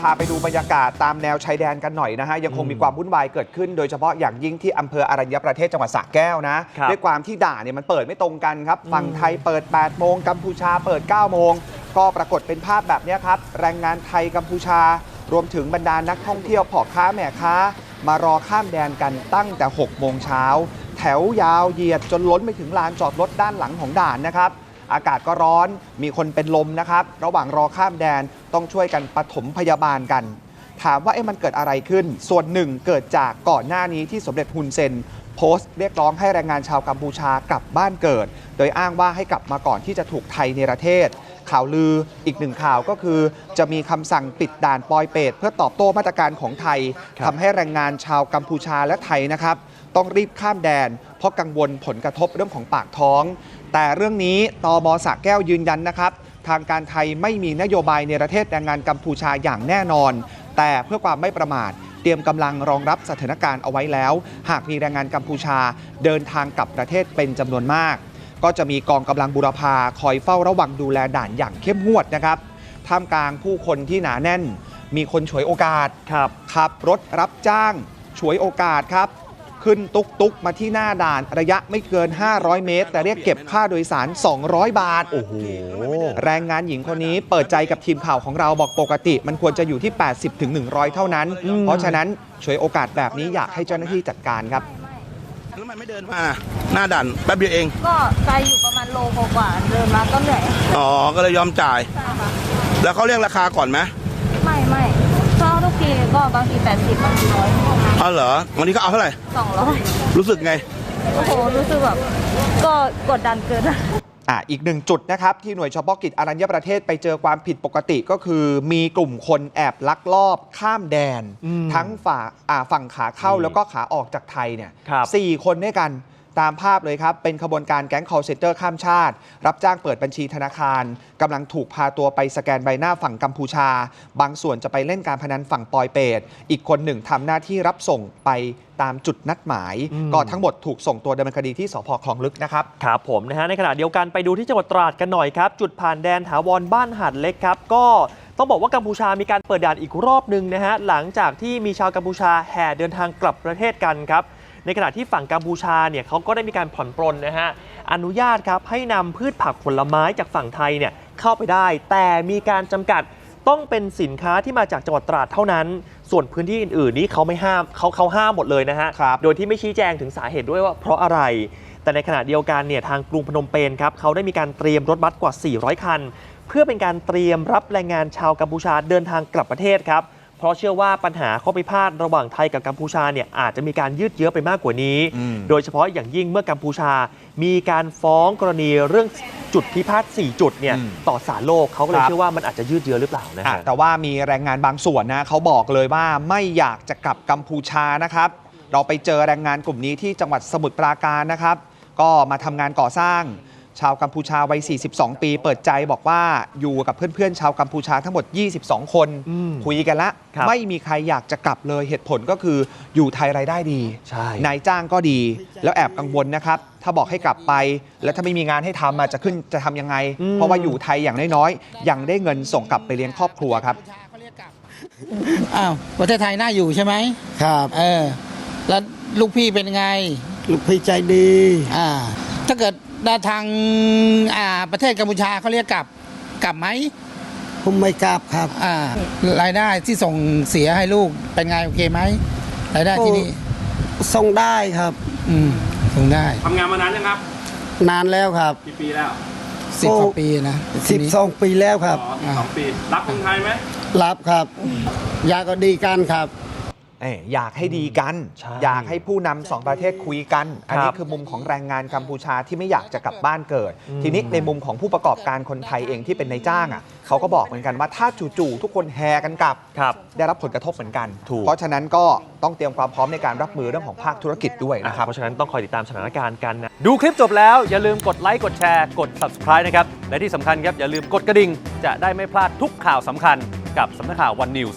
พาไปดูบรรยากาศตามแนวชายแดนกันหน่อยนะฮะ ยังคงมีความวุ่นวายเกิดขึ้น โดยเฉพาะอย่างยิ่งที่อำเภออรัญญประเทศจังหวัดสระแก้วนะครับด้วยความที่ด่านเนี่ยมันเปิดไม่ตรงกันครับ ฝั่งไทยเปิด 8 โมง กัมพูชาเปิด 9 โมง ก็ปรากฏเป็นภาพแบบเนี้ยครับ แรงงานไทยกัมพูชา รวมถึงบรรดานักท่องเที่ยวพ่อค้าแม่ค้ามารอข้ามแดนกันตั้งแต่ 6 โมงเช้า แถวยาวเหยียดจนล้นไปถึงลานจอดรถด้านหลังของด่านนะครับ อากาศก็ร้อน มีคนเป็นลมนะครับ ระหว่างรอข้ามแดนต้องช่วยกันปฐมพยาบาลกัน ถามว่าเอ๊ะมันเกิดอะไรขึ้น ส่วนหนึ่งเกิดจากก่อนหน้านี้ที่สมเด็จฮุนเซนโพสต์เรียกร้องให้แรงงานชาวกัมพูชากลับบ้านเกิด โดยอ้างว่าให้กลับมาก่อนที่จะถูกไทยในประเทศ ข่าวลืออีกหนึ่งข่าวก็คือ จะมีคำสั่งปิดด่านปอยเปตเพื่อตอบโต้มาตรการของไทยครับทำให้แรงงานชาวกัมพูชาและไทยนะครับ ต้องรีบข้ามแดน เพราะกังวลผลกระทบเรื่องของปากท้อง แต่เรื่องนี้ตมสระแก้วยืนยันนะครับ ทางการไทยไม่มีนโยบายในประเทศแรงงานกัมพูชาอย่างแน่นอน แต่เพื่อความไม่ประมาท เตรียมกำลังรองรับสถานการณ์เอาไว้แล้ว หากมีแรงงานกัมพูชาเดินทางกลับประเทศเป็นจำนวนมาก ก็จะมีกองกำลังบุรพาคอยเฝ้าระวังดูแลด่านอย่างเข้มงวดนะครับท่ามกลางผู้คนที่หนาแน่น มีคนฉวยโอกาสครับขับรถรับจ้างฉวยโอกาสครับ ขึ้นตุกตุกๆมาที่หน้าด่านระยะไม่เกิน 500 เมตร แต่เรียกเก็บค่าโดยสาร 200 บาท โอ้โห แรงงานหญิงคนนี้เปิดใจกับทีมข่าวของเราบอกปกติ มันควรจะอยู่ที่ 80ถึง100 เท่านั้นอืมเพราะฉะนั้นฉวยโอกาสแบบนี้อยากให้เจ้าหน้าที่จัดการครับแล้วมันไม่เดินมาหน้าด่านแป๊บเดียวเอง ก็ไกลอยู่ประมาณโลกว่าๆเดินมาก็เหนื่อยอ๋อก็เลยยอมจ่ายใช่ค่ะแล้วเขาเรียกราคาก่อนไหมไม่ไม่เช่าทุ กทีก็บางที 80 บางทีร้อยอ๋อเหรอ วันนี้เขาเอาเท่าไหร่ สองร้อยรู้สึกไง โอ้โห รู้สึกแบบก็กดดันเกินอะอีกหนึ่งจุดนะครับ ที่หน่วยเฉพาะกิจอรัญญประเทศไปเจอความผิดปกติก็คือ มีกลุ่มคนแอบลักลอบข้ามแดน อืมทั้งฝ่าอ่าฝั่งขาเข้าอืมแล้วก็ขาออกจากไทยเนี่ยครับ สี่คนด้วยกัน ตามภาพเลยครับ เป็นขบวนการแก๊ง call center ข้ามชาติ รับจ้างเปิดบัญชีธนาคารกำลังถูกพาตัวไปสแกนใบหน้าฝั่งกัมพูชา บางส่วนจะไปเล่นการพนันฝั่งปอยเปตอีกคนหนึ่งทำหน้าที่รับส่งไปตามจุดนัดหมายอืมก็ทั้งหมดถูกส่งตัวดำเนินคดีที่สพคลองลึกนะครับ ครับผมนะฮะในขณะเดียวกันไปดูที่จังหวัดตราดกันหน่อยครับ จุดผ่านแดนถาวรบ้านหาดเล็กครับ ก็ต้องบอกว่ากัมพูชามีการเปิดด่านอีกรอบหนึ่งนะฮะหลังจากที่มีชาวกัมพูชาแห่เดินทางกลับประเทศกันครับ ในขณะที่ฝั่งกัมพูชาเนี่ยเขาก็ได้มีการผ่อนปรนนะฮะอนุญาตครับให้นำพืชผักผลไม้จากฝั่งไทยเนี่ยเข้าไปได้ แต่มีการจำกัดต้องเป็นสินค้าที่มาจากจังหวัดตราดเท่านั้น ส่วนพื้นที่อื่นๆนี้เขาไม่ห้ามเขาเขาห้ามหมดเลยนะฮะครับโดยที่ไม่ชี้แจงถึงสาเหตุด้วยว่าเพราะอะไร แต่ในขณะเดียวกันเนี่ยทางกรุงพนมเปญครับเขาได้มีการเตรียมรถบัสกว่า 400 คัน เพื่อเป็นการเตรียมรับแรงงานชาวกัมพูชาเดินทางกลับประเทศครับ เพราะเชื่อว่าปัญหาข้อพิพาทระหว่างไทยกับกัมพูชาเนี่ยอาจจะมีการยืดเยื้อไปมากกว่านี้อืมโดยเฉพาะอย่างยิ่งเมื่อกัมพูชา มีการฟ้องกรณีเรื่องจุดพิพาท4จุดเนี่ยต่อศาลโลกเขาก็เลยเชื่อว่ามันอาจจะยืดเยื้อหรือเปล่านะอะฮะแต่ว่ามีแรงงานบางส่วนนะเขาบอกเลยว่าไม่อยากจะกลับกัมพูชานะครับ เราไปเจอแรงงานกลุ่มนี้ที่จังหวัดสมุทรปราการนะครับ ก็มาทำงานก่อสร้าง ชาวกัมพูชาวัย 42 ปี เปิดใจบอกว่าอยู่กับเพื่อนๆ ชาวกัมพูชาทั้งหมด 22 คน อืมคุยกันละ ครับไม่มีใครอยากจะกลับเลยเหตุผลก็คืออยู่ไทยรายได้ดี ใช่ นายจ้างก็ดี แล้วแอบกังวลนะครับ ถ้าบอกให้กลับไป แล้วถ้าไม่มีงานให้ทำอะจะขึ้นจะทำยังไงอืมเพราะว่าอยู่ไทยอย่างน้อยๆยังได้เงินส่งกลับไปเลี้ยงครอบครัวครับ อ้าวประเทศไทยน่าอยู่ใช่ไหมครับเออ แล้วลูกพี่เป็นไง ลูกพี่ใจดี อ่า ถ้าเกิดได้ ทางอ่าประเทศกัมพูชาเขาเรียกกลับกลับไหมผมไม่กราบครับอ่ารายได้ที่ส่งเสียให้ลูกเป็นไงโอเคไหมรายได้ที่นี่ส่งได้ครับ อืมส่งได้ทำงานมานานยังครับ นานแล้วครับกี่ปีแล้วสิบกว่าปีนะทีนี้12ปีแล้วครับอ๋อสองปี รับคนไทยไหมรับครับ ยาก็ดีกันครับ เอ้ยอยากให้ดีกัน ใช่อยากให้ผู้นำสองประเทศคุยกัน อันนี้ครับคือมุมของแรงงานกัมพูชาที่ไม่อยากจะกลับบ้านเกิด อืม ทีนี้ในมุมของผู้ประกอบการคนไทยเองที่เป็นนายจ้างอะเขาก็บอกเหมือนกันว่าถ้าจู่ๆทุกคนแห่กันกลับ ครับ ได้รับผลกระทบเหมือนกัน ถูก เพราะฉะนั้นก็ต้องเตรียมความพร้อมในการรับมือเรื่องของภาคธุรกิจด้วยนะครับเพราะฉะนั้นต้องคอยติดตามสถานการณ์กันนะ ดูคลิปจบแล้วอย่าลืมกดไลค์กดแชร์กด subscribe นะครับ และที่สำคัญครับ อย่าลืมกดกระดิ่ง จะได้ไม่พลาดทุกข่าวสำคัญกับสำนักข่าว One News